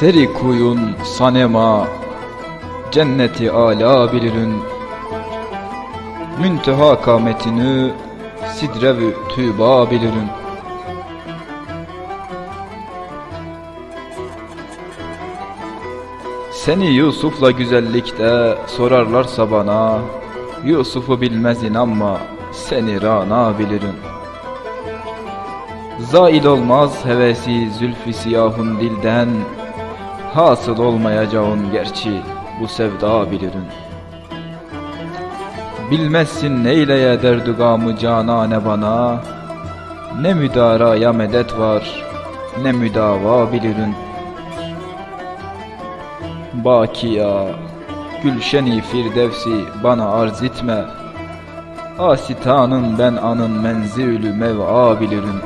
Seri kuyun sanema Cenneti ala bilirün. Münteha kametini Sidrevi tüba bilirün. Seni Yusuf'la güzellikte sorarlarsa bana Yusuf'u bilmez inanma seni Rana bilirim Zail olmaz hevesi zülfü siyahın dilden Hasıl olmayacağın gerçi bu sevda bilirim. Bilmezsin neyleye derdugamı canane bana. Ne müdaraya medet var ne müdava bilirim. Bakiya Gülşeni firdevsi bana arz etme. Asitanın ben anın menzilü mev'a bilirim